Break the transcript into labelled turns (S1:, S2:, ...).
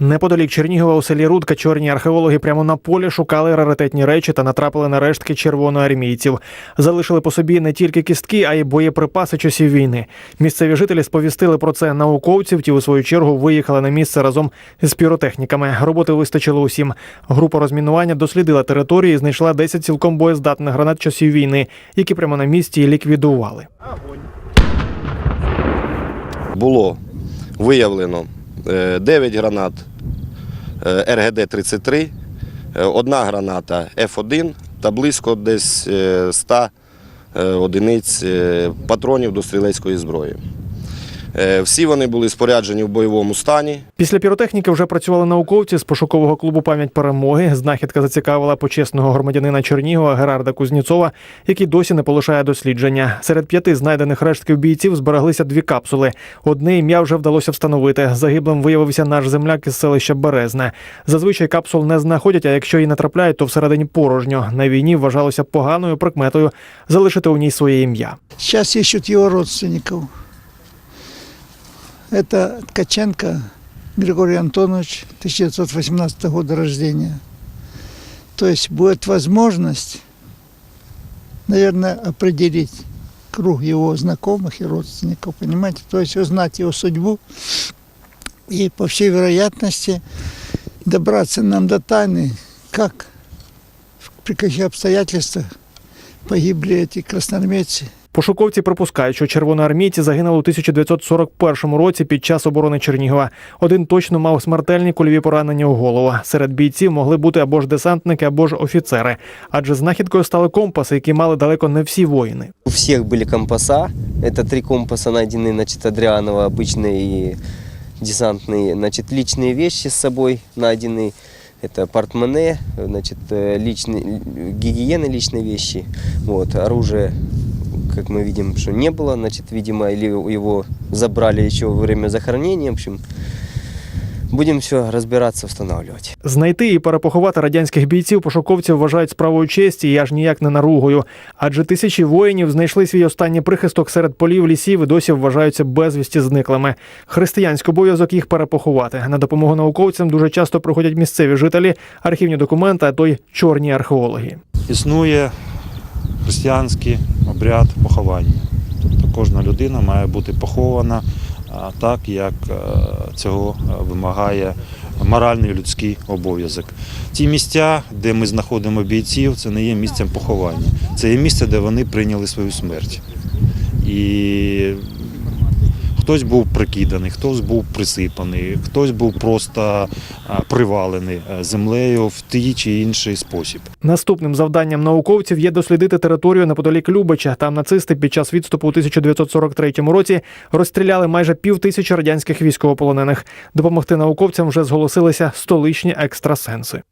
S1: Неподалік Чернігова у селі Рудка чорні археологи прямо на полі шукали раритетні речі та натрапили на рештки червоноармійців. Залишили по собі не тільки кістки, а й боєприпаси часів війни. Місцеві жителі сповістили про це науковців. Ті у свою чергу виїхали на місце разом з піротехніками. Роботи вистачило усім. Група розмінування дослідила територію і знайшла 10 цілком боєздатних гранат часів війни, які прямо на місці ліквідували.
S2: було виявлено е, 9 гранат е, РГД-33, е, одна граната Ф1 та близько десь е, 100 е, одиниць е, патронів до стрілецької зброї. Е, Всі вони були споряджені в бойовому стані.
S1: Після піротехніки вже працювали науковці з пошукового клубу Пам'ять перемоги. Знахідка зацікавила почесного громадянина Чернігова Герарда Кузніцова, який досі не полишає дослідження. Серед п'яти знайдених рештків бійців збереглися дві капсули. Одне ім'я вже вдалося встановити. Загиблим виявився наш земляк із селища Березне. Зазвичай капсул не знаходять, а якщо і натрапляють, то всередині порожньо. На війні вважалося поганою прикметою залишити у ній своє ім'я.
S3: Сейчас ищут его родственников. Это Ткаченко Григорий Антонович, 1918 года рождения. То есть будет возможность, наверное, определить круг его знакомых и родственников, понимаете? То есть узнать его судьбу и, по всей вероятности, добраться нам до тайны, как, при каких обстоятельствах погибли эти красноармейцы.
S1: Пошуковці припускають, що червоноармійці загинули у 1941 році під час оборони Чернігова. Один точно мав смертельні кульові поранення у голову. Серед бійців могли бути або ж десантники, або ж офіцери. Адже знахідкою стали компаси, які мали далеко не всі воїни.
S4: У всех были компаса. Это три компаса найдены, значит, Адрианова, обычные и десантные. Значит, личные вещи с собой найдены. Это портмоне, значит, э, личные, гигиены личные вещи. Вот, оружие, как мы видим, что не было, значит, видимо, или его забрали еще во время захоронения. В общем, будем все разбираться, устанавливать.
S1: Знайти і перепоховати радянських бійців пошуковці вважають справою честі і аж ніяк не наругою. Адже тисячі воїнів знайшли свій останній прихисток серед полів лісів і досі вважаються безвісті зниклими. Християнський обов'язок їх перепоховати. На допомогу науковцям дуже часто приходять місцеві жителі, архівні документи, а то й чорні археологи.
S5: існує християнський обряд поховання. Тобто кожна людина має бути похована так, як е, цього е, вимагає моральний людський обов'язок. Ті місця, де ми знаходимо бійців, це не є місцем поховання. Це є місце, де вони прийняли свою смерть. І хтось був прикиданий, хтось був присипаний, хтось був просто привалений е, землею в тій чи інший спосіб.
S1: Наступним завданням науковців є дослідити територію неподалік Любича. Там нацисти під час відступу у 1943 році розстріляли майже пів тисячі радянських військовополонених. Допомогти науковцям вже зголосилися столичні екстрасенси.